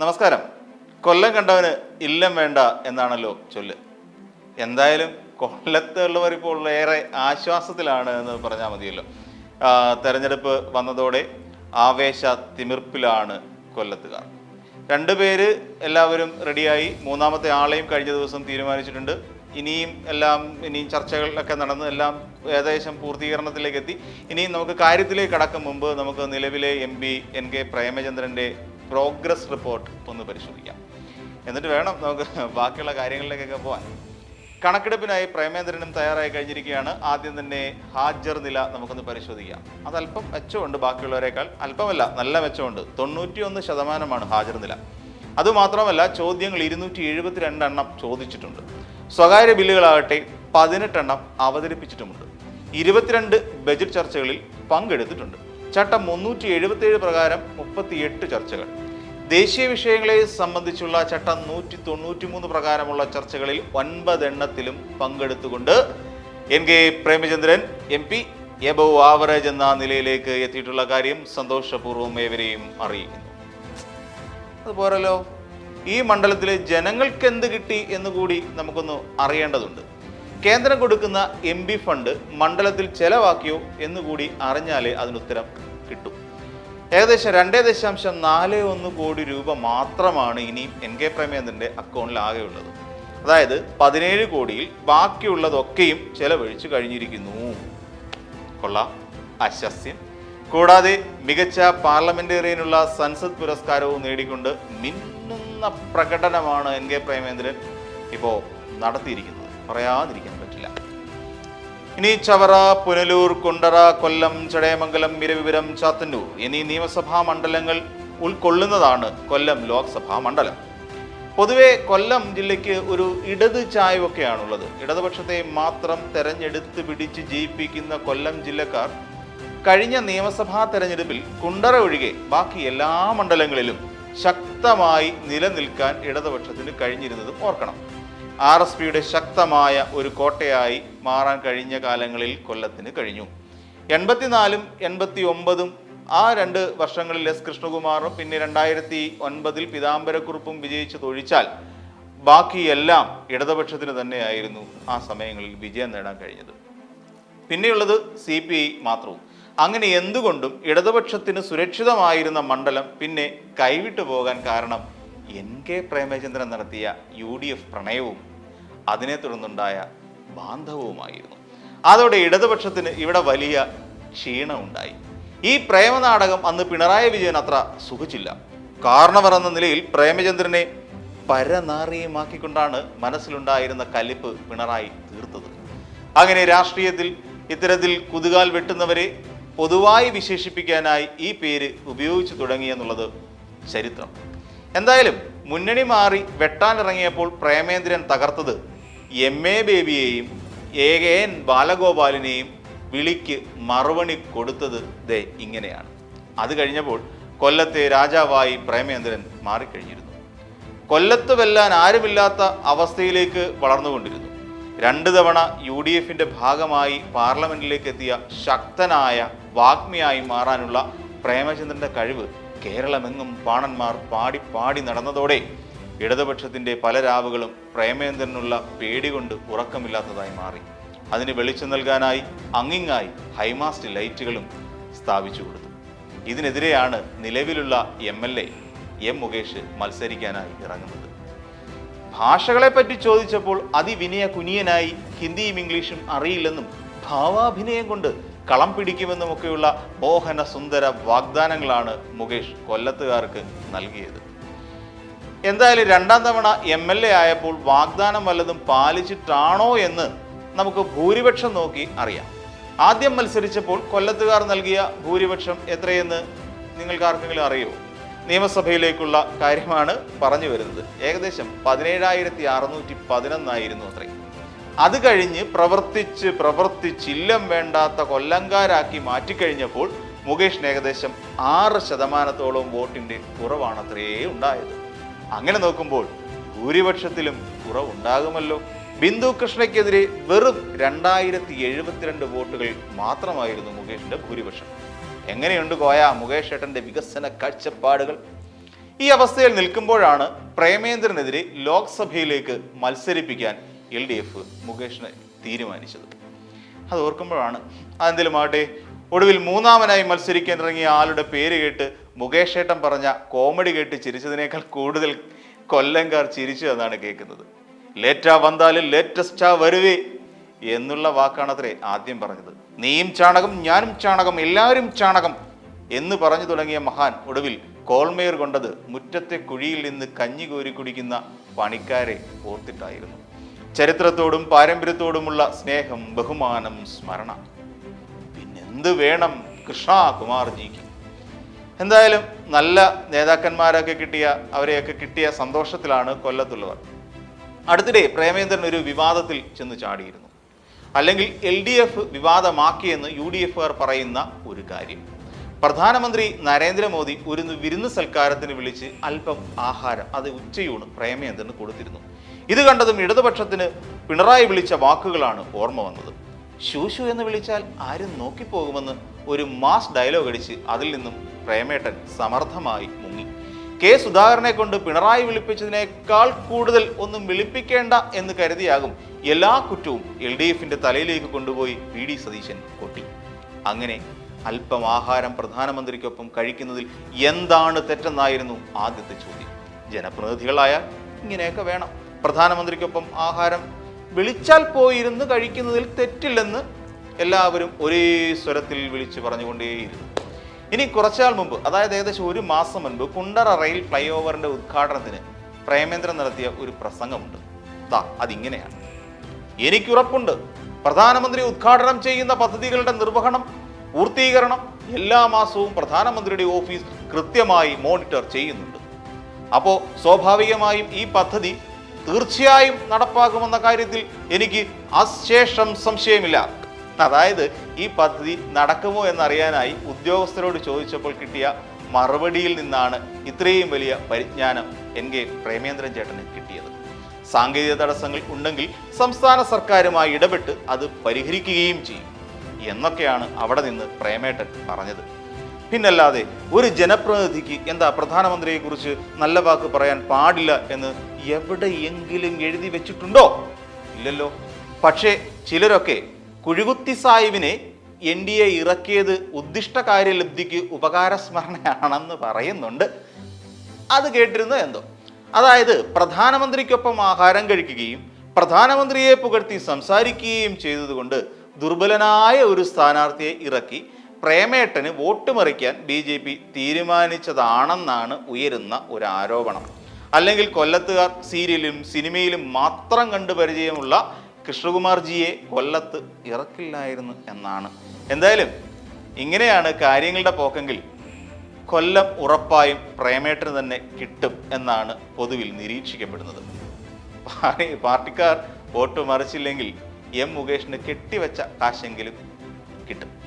നമസ്കാരം. കൊല്ലം കണ്ടവന് ഇല്ലം വേണ്ട എന്നാണല്ലോ ചൊല്ല്. എന്തായാലും കൊല്ലത്തുള്ളവർ ഇപ്പോൾ ഏറെ ആശ്വാസത്തിലാണ് എന്ന് പറഞ്ഞാൽ മതിയല്ലോ. തെരഞ്ഞെടുപ്പ് വന്നതോടെ ആവേശ തിമിർപ്പിലാണ് കൊല്ലത്തുകാർ. രണ്ടുപേര് എല്ലാവരും റെഡിയായി. മൂന്നാമത്തെ ആളെയും കഴിഞ്ഞ ദിവസം തീരുമാനിച്ചിട്ടുണ്ട്. ഇനിയും എല്ലാം ഇനിയും ചർച്ചകളിലൊക്കെ നടന്ന് എല്ലാം ഏകദേശം പൂർത്തീകരണത്തിലേക്ക് എത്തി. ഇനിയും നമുക്ക് കാര്യത്തിലേക്ക് കടക്കും മുമ്പ് നമുക്ക് നിലവിലെ എം പി എൻ കെ പ്രേമചന്ദ്രന്റെ പ്രോഗ്രസ് റിപ്പോർട്ട് ഒന്ന് പരിശോധിക്കാം. എന്നിട്ട് വേണം നമുക്ക് ബാക്കിയുള്ള കാര്യങ്ങളിലേക്കൊക്കെ പോകാൻ കണക്കെടുപ്പിനായി പ്രേമേന്ദ്രനും തയ്യാറായി കഴിഞ്ഞിരിക്കുകയാണ്. ആദ്യം തന്നെ ഹാജർ നില നമുക്കൊന്ന് പരിശോധിക്കാം. അതല്പം മെച്ചമുണ്ട് ബാക്കിയുള്ളവരെക്കാൾ. അല്പമല്ല നല്ല മെച്ചമുണ്ട്. തൊണ്ണൂറ്റിയൊന്ന് ശതമാനമാണ് ഹാജർ നില. അതുമാത്രമല്ല ചോദ്യങ്ങൾ ഇരുന്നൂറ്റി എഴുപത്തിരണ്ട് എണ്ണം ചോദിച്ചിട്ടുണ്ട്. സ്വകാര്യ ബില്ലുകളാകട്ടെ പതിനെട്ടെണ്ണം അവതരിപ്പിച്ചിട്ടുമുണ്ട്. ഇരുപത്തിരണ്ട് ബജറ്റ് ചർച്ചകളിൽ പങ്കെടുത്തിട്ടുണ്ട്. ചട്ടം മുന്നൂറ്റി എഴുപത്തിയേഴ് പ്രകാരം മുപ്പത്തിയെട്ട് ചർച്ചകൾ. ദേശീയ വിഷയങ്ങളെ സംബന്ധിച്ചുള്ള ചട്ടം നൂറ്റി തൊണ്ണൂറ്റി മൂന്ന് പ്രകാരമുള്ള ചർച്ചകളിൽ ഒൻപതെണ്ണത്തിലും പങ്കെടുത്തുകൊണ്ട് N K Premachandran M P above average എന്ന നിലയിലേക്ക് എത്തിയിട്ടുള്ള കാര്യം സന്തോഷപൂർവം ഏവരെയും അറിയിക്കുന്നു. അതുപോലല്ലോ ഈ മണ്ഡലത്തിലെ ജനങ്ങൾക്ക് എന്ത് കിട്ടി എന്ന് കൂടി നമുക്കൊന്ന് അറിയേണ്ടതുണ്ട്. കേന്ദ്രം കൊടുക്കുന്ന എം ഫണ്ട് മണ്ഡലത്തിൽ ചെലവാക്കിയോ എന്നുകൂടി അറിഞ്ഞാലേ അതിനുത്തരം കിട്ടും. ഏകദേശം രണ്ടേ ദശാംശം നാല് ഒന്ന് കോടി രൂപ മാത്രമാണ് ഇനിയും എൻ കെ പ്രേമേന്ദ്രന്റെ അക്കൗണ്ടിൽ ആകെയുള്ളത്. അതായത് പതിനേഴ് കോടിയിൽ ബാക്കിയുള്ളതൊക്കെയും ചെലവഴിച്ചു കഴിഞ്ഞിരിക്കുന്നു. കൊള്ളാം. അശസ്യം. കൂടാതെ മികച്ച പാർലമെന്റേറിയനുള്ള സൻസദ് പുരസ്കാരവും നേടിക്കൊണ്ട് മിന്നുന്ന പ്രകടനമാണ് എൻ കെ പ്രേമേന്ദ്രൻ ഇപ്പോൾ നടത്തിയിരിക്കുന്നത്. പറയാതിരിക്കാൻ പറ്റില്ല ഇനി ചവറ പുനലൂർ കുണ്ടറ കൊല്ലം ചടയമംഗലം ഇരവിപുരം ചാത്തന്നൂർ എന്നീ നിയമസഭാ മണ്ഡലങ്ങൾ ഉൾക്കൊള്ളുന്നതാണ് കൊല്ലം ലോക്സഭാ മണ്ഡലം. പൊതുവെ കൊല്ലം ജില്ലയ്ക്ക് ഒരു ഇടത് ചായവൊക്കെയാണുള്ളത്. ഇടതുപക്ഷത്തെ മാത്രം തെരഞ്ഞെടുത്ത് പിടിച്ച് ജയിപ്പിക്കുന്ന കൊല്ലം ജില്ലക്കാർ കഴിഞ്ഞ നിയമസഭാ തെരഞ്ഞെടുപ്പിൽ കുണ്ടറ ഒഴികെ ബാക്കി എല്ലാ മണ്ഡലങ്ങളിലും ശക്തമായി നിലനിൽക്കാൻ ഇടതുപക്ഷത്തിന് കഴിഞ്ഞിരുന്നതും ഓർക്കണം. ആർ എസ് പിയുടെ ശക്തമായ ഒരു കോട്ടയായി മാറാൻ കഴിഞ്ഞ കാലങ്ങളിൽ കൊല്ലത്തിന് കഴിഞ്ഞു. എൺപത്തിനാലും എൺപത്തി ഒമ്പതും ആ രണ്ട് വർഷങ്ങളിൽ എസ് കൃഷ്ണകുമാറും പിന്നെ രണ്ടായിരത്തി ഒൻപതിൽ പിതാംബരക്കുറിപ്പും വിജയിച്ചതൊഴിച്ചാൽ ബാക്കിയെല്ലാം ഇടതുപക്ഷത്തിന് തന്നെയായിരുന്നു ആ സമയങ്ങളിൽ വിജയം നേടാൻ കഴിഞ്ഞത്. പിന്നെയുള്ളത് സി പി ഐ മാത്രവും. അങ്ങനെ എന്തുകൊണ്ടും ഇടതുപക്ഷത്തിന് സുരക്ഷിതമായിരുന്ന മണ്ഡലം പിന്നെ കൈവിട്ടു പോകാൻ കാരണം എൻ കെ പ്രേമചന്ദ്രൻ നടത്തിയ യു ഡി എഫ് പ്രണയവും അതിനെ തുടർന്നുണ്ടായ ബാന്ധവവുമായിരുന്നു. അതോടെ ഇടതുപക്ഷത്തിന് ഇവിടെ വലിയ ക്ഷീണമുണ്ടായി. ഈ പ്രേമനാടകം അന്ന് പിണറായി വിജയൻ അത്ര സുഖിച്ചില്ല. കാരണവർ എന്ന നിലയിൽ പ്രേമചന്ദ്രനെ പരനാറിയുമാക്കിക്കൊണ്ടാണ് മനസ്സിലുണ്ടായിരുന്ന കലിപ്പ് പിണറായി തീർത്തത്. അങ്ങനെ രാഷ്ട്രീയത്തിൽ ഇത്തരത്തിൽ കുതുകാൽ വെട്ടുന്നവരെ പൊതുവായി വിശേഷിപ്പിക്കാനായി ഈ പേര് ഉപയോഗിച്ചു തുടങ്ങിയെന്നുള്ളത് ചരിത്രം. എന്തായാലും മുന്നണി മാറി വെട്ടാനിറങ്ങിയപ്പോൾ പ്രേമേന്ദ്രൻ തകർത്തത് എം എ ബേബിയെയും എ എൻ ബാലഗോപാലിനെയും വിളിക്ക് മറുപണി കൊടുത്തത് ദേ ഇങ്ങനെയാണ്. അത് കഴിഞ്ഞപ്പോൾ കൊല്ലത്തെ രാജാവായി പ്രേമേന്ദ്രൻ മാറിക്കഴിഞ്ഞിരുന്നു. കൊല്ലത്ത് വെല്ലാൻ ആരുമില്ലാത്ത അവസ്ഥയിലേക്ക് വളർന്നുകൊണ്ടിരുന്നു. രണ്ട് തവണ യു ഡി എഫിന്റെ ഭാഗമായി പാർലമെന്റിലേക്ക് എത്തിയ ശക്തനായ വാഗ്മിയായി മാറാനുള്ള പ്രേമചന്ദ്രന്റെ കഴിവ് കേരളമെങ്ങും പാണന്മാർ പാടി പാടി നടന്നതോടെ ഇടതുപക്ഷത്തിന്റെ പല രാവുകളും പ്രേമേന്ദ്രനുള്ള പേടി കൊണ്ട് ഉറക്കമില്ലാത്തതായി മാറി. അതിന് വെളിച്ചം നൽകാനായി അങ്ങിങ്ങായി ഹൈമാസ്റ്റ് ലൈറ്റുകളും സ്ഥാപിച്ചു കൊടുത്തു. ഇതിനെതിരെയാണ് നിലവിലുള്ള M L A M Mukesh മത്സരിക്കാനായി ഇറങ്ങുന്നത്. ഭാഷകളെ പറ്റി ചോദിച്ചപ്പോൾ അതിവിനയ കുനിയനായി ഹിന്ദിയും ഇംഗ്ലീഷും അറിയില്ലെന്നും ഭാവാഭിനയം കൊണ്ട് കളം പിടിക്കുമെന്നുമൊക്കെയുള്ള മോഹന സുന്ദര വാഗ്ദാനങ്ങളാണ് മുകേഷ് കൊല്ലത്തുകാർക്ക് നൽകിയത്. എന്തായാലും രണ്ടാം തവണ എം എൽ എ ആയപ്പോൾ വാഗ്ദാനം വല്ലതും പാലിച്ചിട്ടാണോ എന്ന് നമുക്ക് ഭൂരിപക്ഷം നോക്കി അറിയാം. ആദ്യം മത്സരിച്ചപ്പോൾ കൊല്ലത്തുകാർ നൽകിയ ഭൂരിപക്ഷം എത്രയെന്ന് നിങ്ങൾക്ക് ആർക്കെങ്കിലും അറിയുമോ നിയമസഭയിലേക്കുള്ള കാര്യമാണ് പറഞ്ഞു വരുന്നത്. ഏകദേശം പതിനേഴായിരത്തി അറുന്നൂറ്റി പതിനൊന്നായിരുന്നു അത്രേ. അത് കഴിഞ്ഞ് പ്രവർത്തിച്ച് പ്രവർത്തിച്ചില്ലം വേണ്ടാത്ത കൊല്ലങ്കാരാക്കി മാറ്റിക്കഴിഞ്ഞപ്പോൾ മുകേഷിന് ഏകദേശം ആറ് ശതമാനത്തോളം വോട്ടിന്റെ കുറവാണ് അത്രയേ ഉണ്ടായത്. അങ്ങനെ നോക്കുമ്പോൾ ഭൂരിപക്ഷത്തിലും കുറവുണ്ടാകുമല്ലോ. ബിന്ദു കൃഷ്ണയ്ക്കെതിരെ വെറും രണ്ടായിരത്തി എഴുപത്തിരണ്ട് വോട്ടുകൾ മാത്രമായിരുന്നു മുകേഷിന്റെ ഭൂരിപക്ഷം. എങ്ങനെയുണ്ട് കോയ മുകേഷ് ഏട്ടന്റെ വികസന കാഴ്ചപ്പാടുകൾ? ഈ അവസ്ഥയിൽ നിൽക്കുമ്പോഴാണ് പ്രേമേന്ദ്രനെതിരെ ലോക്സഭയിലേക്ക് മത്സരിപ്പിക്കാൻ എൽ ഡി എഫ് മുകേഷിനെ തീരുമാനിച്ചത്. അത് ഓർക്കുമ്പോഴാണ് അതെന്തെങ്കിലും ആട്ടെ ഒടുവിൽ മൂന്നാമനായി മത്സരിക്കാൻ ഇറങ്ങിയ ആളുടെ പേര് കേട്ട് മുകേഷ് ഏട്ടൻ പറഞ്ഞ കോമഡി കേട്ട് ചിരിച്ചതിനേക്കാൾ കൂടുതൽ കൊല്ലംകാർ ചിരിച്ചു എന്നാണ് കേൾക്കുന്നത്. ലേറ്റാ വന്നാലും ലേറ്റസ്റ്റാ വരുവേ എന്നുള്ള വാക്കാണത്രേ ആദ്യം പറഞ്ഞത്. നീയും ചാണകം ഞാനും ചാണകം എല്ലാവരും ചാണകം എന്ന് പറഞ്ഞു തുടങ്ങിയ മഹാൻ ഒടുവിൽ കോൾമേർ കൊണ്ടത് മുറ്റത്തെ കുഴിയിൽ നിന്ന് കഞ്ഞി കോരി കുടിക്കുന്ന പണിക്കാരെ ഓർത്തിട്ടായിരുന്നു. ചരിത്രത്തോടും പാരമ്പര്യത്തോടുമുള്ള സ്നേഹം ബഹുമാനം സ്മരണ. പിന്നെന്ത് വേണം കൃഷ്ണ കുമാർജിക്ക്? എന്തായാലും നല്ല നേതാക്കന്മാരൊക്കെ കിട്ടിയ അവരെയൊക്കെ കിട്ടിയ സന്തോഷത്തിലാണ് കൊല്ലത്തുള്ളവർ. അടുത്തിടെ പ്രേമേന്ദ്രൻ ഒരു വിവാദത്തിൽ ചെന്ന് ചാടിയിരുന്നു. അല്ലെങ്കിൽ എൽ ഡി എഫ് വിവാദമാക്കിയെന്ന് യു ഡി എഫുകാർ പറയുന്ന ഒരു കാര്യം. പ്രധാനമന്ത്രി നരേന്ദ്രമോദി ഒരു വിരുന്ന് സൽക്കാരത്തിന് വിളിച്ച് അല്പം ആഹാരം അത് ഉച്ചയൂണ് പ്രേമേന്ദ്രന് കൊടുത്തിരുന്നു. ഇത് കണ്ടതും ഇടതുപക്ഷത്തിന് പിണറായി വിളിച്ച വാക്കുകളാണ് ഓർമ്മ വന്നത്. ശൂശു എന്ന് വിളിച്ചാൽ ആരും നോക്കിപ്പോകുമെന്ന് ഒരു മാസ് ഡയലോഗ് അടിച്ച് അതിൽ നിന്നും പ്രേമേട്ടൻ സമർത്ഥമായി മുങ്ങി. കെ സുധാകരനെ കൊണ്ട് പിണറായി വിളിപ്പിച്ചതിനേക്കാൾ കൂടുതൽ ഒന്നും വിളിപ്പിക്കേണ്ട എന്ന് കരുതിയാകും എല്ലാ കുറ്റവും എൽ ഡി എഫിന്റെ തലയിലേക്ക് കൊണ്ടുപോയി വി ഡി സതീശൻ കൊട്ടി. അങ്ങനെ അല്പം ആഹാരം പ്രധാനമന്ത്രിക്കൊപ്പം കഴിക്കുന്നതിൽ എന്താണ് തെറ്റെന്നായിരുന്നു ആദ്യത്തെ ചോദ്യം. ജനപ്രതിനിധികളായാൽ ഇങ്ങനെയൊക്കെ വേണം. പ്രധാനമന്ത്രിക്കൊപ്പം ആഹാരം വിളിച്ചാൽ പോയിരുന്ന് കഴിക്കുന്നതിൽ തെറ്റില്ലെന്ന് എല്ലാവരും ഒരേ സ്വരത്തിൽ വിളിച്ചു പറഞ്ഞുകൊണ്ടേയിരുന്നു. ഇനി കുറച്ചാൾ മുമ്പ് അതായത് ഏകദേശം ഒരു മാസം മുൻപ് കുണ്ടറ റെയിൽ ഫ്ലൈ ഓവറിന്റെ ഉദ്ഘാടനത്തിന് പ്രേമേന്ദ്രൻ നടത്തിയ ഒരു പ്രസംഗമുണ്ട്. ദാ അതിങ്ങനെയാണ്. എനിക്കുറപ്പുണ്ട് പ്രധാനമന്ത്രി ഉദ്ഘാടനം ചെയ്യുന്ന പദ്ധതികളുടെ നിർവഹണം പൂർത്തീകരണം എല്ലാ മാസവും പ്രധാനമന്ത്രിയുടെ ഓഫീസ് കൃത്യമായി മോണിറ്റർ ചെയ്യുന്നുണ്ട്. അപ്പോൾ സ്വാഭാവികമായും ഈ പദ്ധതി തീർച്ചയായും നടപ്പാക്കുമെന്ന കാര്യത്തിൽ എനിക്ക് അശേഷം സംശയമില്ല. അതായത് ഈ പദ്ധതി നടക്കുമോ എന്നറിയാനായി ഉദ്യോഗസ്ഥരോട് ചോദിച്ചപ്പോൾ കിട്ടിയ മറുപടിയിൽ നിന്നാണ് ഇത്രയും വലിയ പരിജ്ഞാനം എൻ കെ പ്രേമേന്ദ്രൻ ചേട്ടന് കിട്ടിയത്. സാങ്കേതിക തടസ്സങ്ങൾ ഉണ്ടെങ്കിൽ സംസ്ഥാന സർക്കാരുമായി ഇടപെട്ട് അത് പരിഹരിക്കുകയും ചെയ്യും എന്നൊക്കെയാണ് അവിടെ നിന്ന് പ്രേമേട്ടൻ പറഞ്ഞത്. പിന്നല്ലാതെ ഒരു ജനപ്രതിനിധിക്ക് എന്താ പ്രധാനമന്ത്രിയെക്കുറിച്ച് നല്ല വാക്ക് പറയാൻ പാടില്ല എന്ന് എവിടെയെങ്കിലും എഴുതി വെച്ചിട്ടുണ്ടോ? ഇല്ലല്ലോ. പക്ഷേ ചിലരൊക്കെ കുഴുകുത്തി സാഹിബിനെ എൻ ഡി എ ഇറക്കിയത് ഉദ്ദിഷ്ട കാര്യലബ്ധിക്ക് ഉപകാരസ്മരണയാണെന്ന് പറയുന്നുണ്ട്. അത് കേട്ടിരുന്നോ എന്തോ? അതായത് പ്രധാനമന്ത്രിക്കൊപ്പം ആഹാരം കഴിക്കുകയും പ്രധാനമന്ത്രിയെ പുകഴ്ത്തി സംസാരിക്കുകയും ചെയ്തതുകൊണ്ട് ദുർബലനായ ഒരു സ്ഥാനാർത്ഥിയെ ഇറക്കി പ്രേമേട്ടന് വോട്ട് മറിക്കാൻ ബി ജെ പി തീരുമാനിച്ചതാണെന്നാണ് ഉയരുന്ന ഒരു ആരോപണം അല്ലെങ്കിൽ കൊല്ലത്തുകാർ സീരിയലും സിനിമയിലും മാത്രം കണ്ടുപരിചയമുള്ള കൃഷ്ണകുമാർജിയെ കൊല്ലത്ത് ഇറക്കില്ലായിരുന്നു എന്നാണ് എന്തായാലും ഇങ്ങനെയാണ് കാര്യങ്ങളുടെ പോക്കെങ്കിൽ കൊല്ലം ഉറപ്പായും പ്രേമേട്ടന് തന്നെ കിട്ടും എന്നാണ് പൊതുവിൽ നിരീക്ഷിക്കപ്പെടുന്നത്. പാർട്ടി- പാർട്ടിക്കാർ വോട്ട് മറിച്ചില്ലെങ്കിൽ എം മുകേഷിന് കെട്ടിവെച്ച കാശെങ്കിലും കിട്ടും.